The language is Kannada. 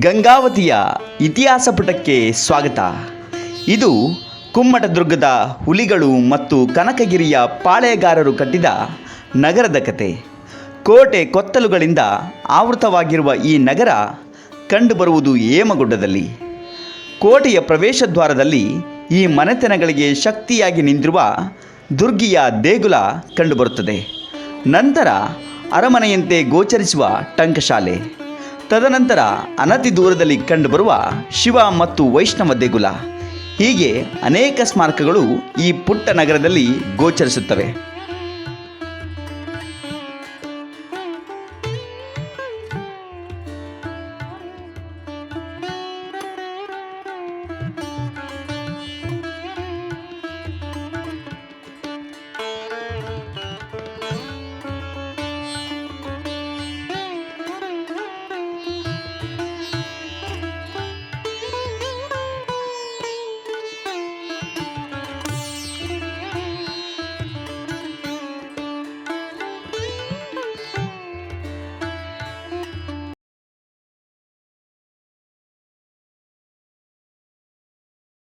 ಗಂಗಾವತಿಯ ಇತಿಹಾಸ ಪುಟಕ್ಕೆ ಸ್ವಾಗತ. ಇದು ಕುಮ್ಮಟದುರ್ಗದ ಹುಲಿಗಳು ಮತ್ತು ಕನಕಗಿರಿಯ ಪಾಳೆಯಗಾರರು ಕಟ್ಟಿದ ನಗರದ ಕತೆ. ಕೋಟೆ ಕೊತ್ತಲುಗಳಿಂದ ಆವೃತವಾಗಿರುವ ಈ ನಗರ ಕಂಡುಬರುವುದು ಹೇಮಗುಡ್ಡದಲ್ಲಿ. ಕೋಟೆಯ ಪ್ರವೇಶ ದ್ವಾರದಲ್ಲಿ ಈ ಮನೆತನಗಳಿಗೆ ಶಕ್ತಿಯಾಗಿ ನಿಂತಿರುವ ದುರ್ಗಿಯ ದೇಗುಲ ಕಂಡುಬರುತ್ತದೆ. ನಂತರ ಅರಮನೆಯಂತೆ ಗೋಚರಿಸುವ ಟಂಕಶಾಲೆ. ತದನಂತರ ಅನತಿ ದೂರದಲ್ಲಿ ಕಂಡುಬರುವ ಶಿವ ಮತ್ತು ವೈಷ್ಣವ ದೇಗುಲ. ಹೀಗೆ ಅನೇಕ ಸ್ಮಾರಕಗಳು ಈ ಪುಟ್ಟ ನಗರದಲ್ಲಿ ಗೋಚರಿಸುತ್ತವೆ.